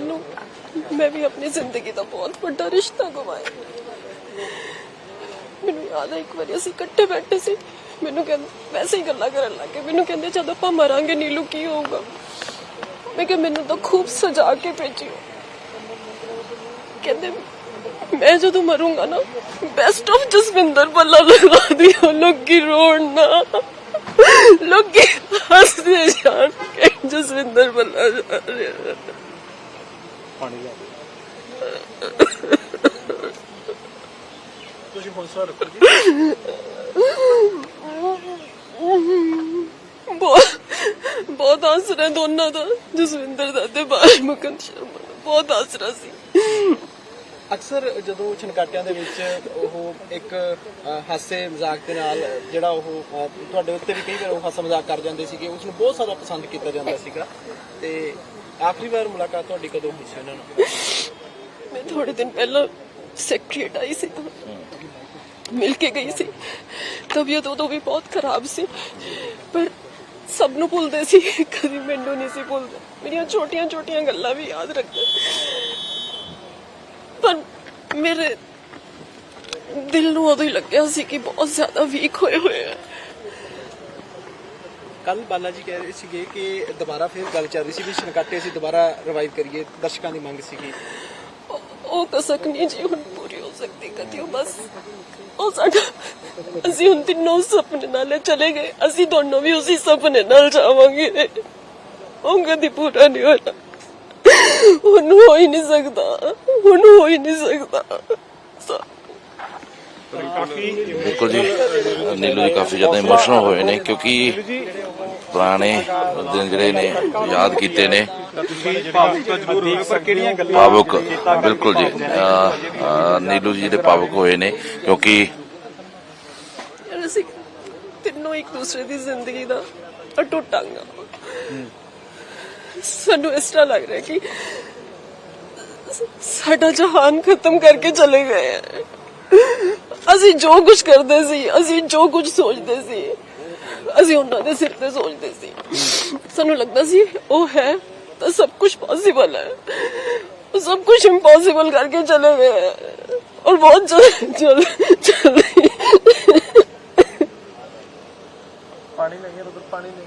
ਮੈਨੂੰ, ਮੈਂ ਵੀ ਆਪਣੀ ਜ਼ਿੰਦਗੀ ਦਾ ਬਹੁਤ ਵੱਡਾ ਰਿਸ਼ਤਾ ਗਵਾਇਆ। ਮੈਨੂੰ ਯਾਦ ਹੈ ਇੱਕ ਵਾਰੀ ਅਸੀਂ ਇਕੱਠੇ ਬੈਠੇ ਸੀ। ਮੈਨੂੰ ਕਹਿੰਦੇ ਵੈਸੇ ਹੀ ਗੱਲਾਂ ਕਰਨ ਲੱਗੇ ਮੈਨੂੰ ਕਹਿੰਦੇ, ਜਦ ਆਪਾਂ ਮਰਾਂਗੇ, ਨੀਲੂ, ਕੀ ਹੋਊਗਾ? ਮੈਂ ਕਿਹਾ, ਮੈਨੂੰ ਤਾਂ ਖੂਬ ਸਜਾ ਕੇ ਭੇਜਿਓ। ਕਹਿੰਦੇ, ਮੈਂ ਜਦੋਂ ਮਰੂੰਗਾ ਨਾ ਬੈਸਟ ਆਫ ਜਸਵਿੰਦਰ ਬੱਲਾ ਲਗਾ ਦਿਓ। ਲੋਕੀ ਰੋਣ ਨਾ। ਲੋਕੀ ਹੱਸਦੇ ਜਾਣ ਕਿ ਜਸਵਿੰਦਰ ਬੱਲਾ ਜਾ ਰਿਹਾ ਪਾਣੀ ਲਿਆ ਤੁਸੀਂ ਹੌਸਲਾ ਰੱਖੋ ਜੀ। ਬਹੁਤ ਬਹੁਤ ਆਸਰਾ ਦੋਨਾਂ ਦਾ, ਜਸਵਿੰਦਰ ਦਾ ਤੇ ਬਾਲ ਮੁਕੰਦ ਸ਼ਰਮਾ ਦਾ। ਬਹੁਤ ਆਸਰਾ ਸੀ। ਅਕਸਰ ਜਦੋਂ ਛਣਕਾਟਿਆਂ ਦੇ ਵਿੱਚ ਉਹ ਇੱਕ ਅ, ਹਾਸੇ ਮਜ਼ਾਕ ਦੇ ਨਾਲ ਜਿਹੜਾ ਉਹ ਤੁਹਾਡੇ ਉੱਤੇ ਵੀ ਕਈ ਵਾਰ ਉਹ ਹਾਸਾ ਮਜ਼ਾਕ ਕਰ ਜਾਂਦੇ ਸੀਗੇ ਉਸ ਨੂੰ ਬਹੁਤ ਜ਼ਿਆਦਾ ਪਸੰਦ ਕੀਤਾ ਜਾਂਦਾ ਸੀਗਾ। ਤੇ ਆਖਰੀ ਵਾਰ ਮੁਲਾਕਾਤ ਤੁਹਾਡੀ ਕਦੋਂ ਹੋਈ ਸੀ ਉਹਨਾਂ ਨਾਲ? ਮੈਂ ਥੋੜੇ ਦਿਨ ਪਹਿਲਾਂ ਸੈਕਟਰੀਏਟ ਆਈ ਸੀ ਮਿਲ ਕੇ ਗਈ ਸੀ। ਤਬੀਅਤ ਉਦੋਂ ਵੀ ਬਹੁਤ ਖਰਾਬ ਸੀ ਪਰ ਸਭ ਨੂੰ ਭੁੱਲਦੇ ਸੀ ਕਦੀ ਮੈਨੂੰ ਨਹੀਂ ਸੀ ਭੁੱਲਦੇ। ਮੇਰੀਆਂ ਛੋਟੀਆਂ ਛੋਟੀਆਂ ਗੱਲਾਂ ਵੀ ਯਾਦ ਰੱਖਦੇ। ਪਰ ਮੇਰੇ ਦਿਲ ਨੂੰ ਉਦੋਂ ਹੀ ਲੱਗਿਆ ਸੀ ਕਿ ਬਹੁਤ ਜ਼ਿਆਦਾ ਵੀਕ ਹੋਏ ਹੋਏ ਆ। ਕੱਲ ਬਾਲਾ ਜੀ ਕਹਿ ਰਹੇ ਸੀਗੇ ਕਿ ਦੁਬਾਰਾ ਫਿਰ ਗੱਲ ਚੱਲ ਰਹੀ ਸੀ ਵੀ ਛਣਕਾਟੇ ਅਸੀਂ ਦੁਬਾਰਾ ਰਿਵਾਈਵ ਕਰੀਏ ਦਰਸ਼ਕਾਂ ਦੀ ਮੰਗ ਸੀਗੀ। ਉਹ- ਕਸਕ ਨਹੀਂ ਜੀ ਹੁਣ ਪੂਰੀ ਹੋ ਸਕਦੀ ਕਦੀ ਉਹ ਬਸ ਉਹ ਸਾਡਾ ਅਸੀਂ ਹੁਣ ਤਿੰਨੋਂ ਸੁਪਨੇ ਨਾਲ ਚਲੇ ਗਏ ਅਸੀਂ ਦੋਨੋਂ ਵੀ ਉਸੇ ਸੁਪਨੇ ਨਾਲ ਜਾਵਾਂਗੇ। ਉਹ ਕਦੀ ਪੂਰਾ ਨਹੀਂ ਹੋਣਾ ਹੁਣ ਹੋ ਹੀ ਨਹੀਂ ਸਕਦਾ। ਹੁਣ ਹੋ ਹੀ ਨਹੀਂ ਸਕਦਾ। ਬਿਲਕੁਲ ਜੀ ਨੀਲੂ ਜੀ ਕਾਫੀ ਜ਼ਿਆਦਾ ਇਮੋਸ਼ਨਲ ਹੋਏ ਨੇ ਕਿਉਂਕਿ ਪੁਰਾਣੇ ਦਿਨ ਜਿਹੜੇ ਨੇ ਯਾਦ ਕੀਤੇ ਨੇ। ਭਾਵੁਕ ਬਿਲਕੁਲ ਜੀ। ਨੀਲੂ ਜੀ ਜਿਹੜੇ ਭਾਵੁਕ ਹੋਏ ਨੇ ਕਿਉਂਕਿ ਅਸੀਂ ਤਿੰਨੋਂ ਇੱਕ ਦੂਸਰੇ ਦੀ ਜ਼ਿੰਦਗੀ ਦਾ ਅਟੁੱਟ ਅੰਗ ਹਾਂ। ਸਾਨੂੰ ਇਸ ਤਰ੍ਹਾਂ ਲੱਗ ਰਿਹਾ ਕਿ ਸਾਡਾ ਜਹਾਨ ਖਤਮ ਕਰਕੇ ਚਲੇ ਗਏ ਅਸੀਂ ਜੋ ਕੁਝ ਕਰਦੇ ਸੀ, ਅਸੀਂ ਜੋ ਕੁਝ ਸੋਚਦੇ ਸੀ, ਅਸੀਂ ਉਹਨਾਂ ਦੇ ਸਿਰ ਤੇ ਸੋਚਦੇ ਸੀ। ਸਾਨੂੰ ਲੱਗਦਾ ਸੀ ਉਹ ਹੈ ਤਾਂ ਸਭ ਕੁਝ ਪੋਸੀਬਲ ਹੈ। ਸਭ ਕੁਝ ਇੰਪੋਸੀਬਲ ਕਰਕੇ ਚਲੇ ਗਏ ਔਰ ਬਹੁਤ ਜਲ ਜਲ ਪਾਣੀ ਨਹੀਂ ਹੈ ਉਧਰ ਪਾਣੀ ਨਹੀਂ।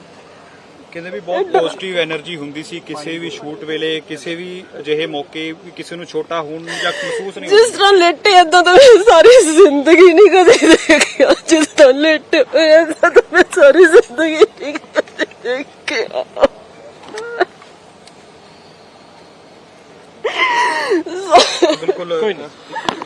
ਕਹਿੰਦੇ ਵੀ ਬਹੁਤ ਪੋਜ਼ਿਟਿਵ એનર્ਜੀ ਹੁੰਦੀ ਸੀ ਕਿਸੇ ਵੀ ਸ਼ੂਟ ਵੇਲੇ ਕਿਸੇ ਵੀ ਅਜਿਹੇ ਮੌਕੇ ਕਿਸੇ ਨੂੰ ਛੋਟਾ ਹੋਣ ਜਾਂ ਮਹਿਸੂਸ ਨਹੀਂ ਜਿਸ ਤਰ੍ਹਾਂ ਲੇਟੇ ਇਦਾਂ ਤਾਂ ਮੈਂ ਸਾਰੀ ਜ਼ਿੰਦਗੀ ਨਹੀਂ ਕਦੇ ਦੇਖਿਆ। ਜਿਸ ਤਰ੍ਹਾਂ ਲੇਟੇ ਹੋਏ ਇਦਾਂ ਤਾਂ ਮੈਂ ਸਾਰੀ ਜ਼ਿੰਦਗੀ ਨਹੀਂ ਦੇਖਿਆ। ਬਿਲਕੁਲ। ਕੋਈ ਨਾ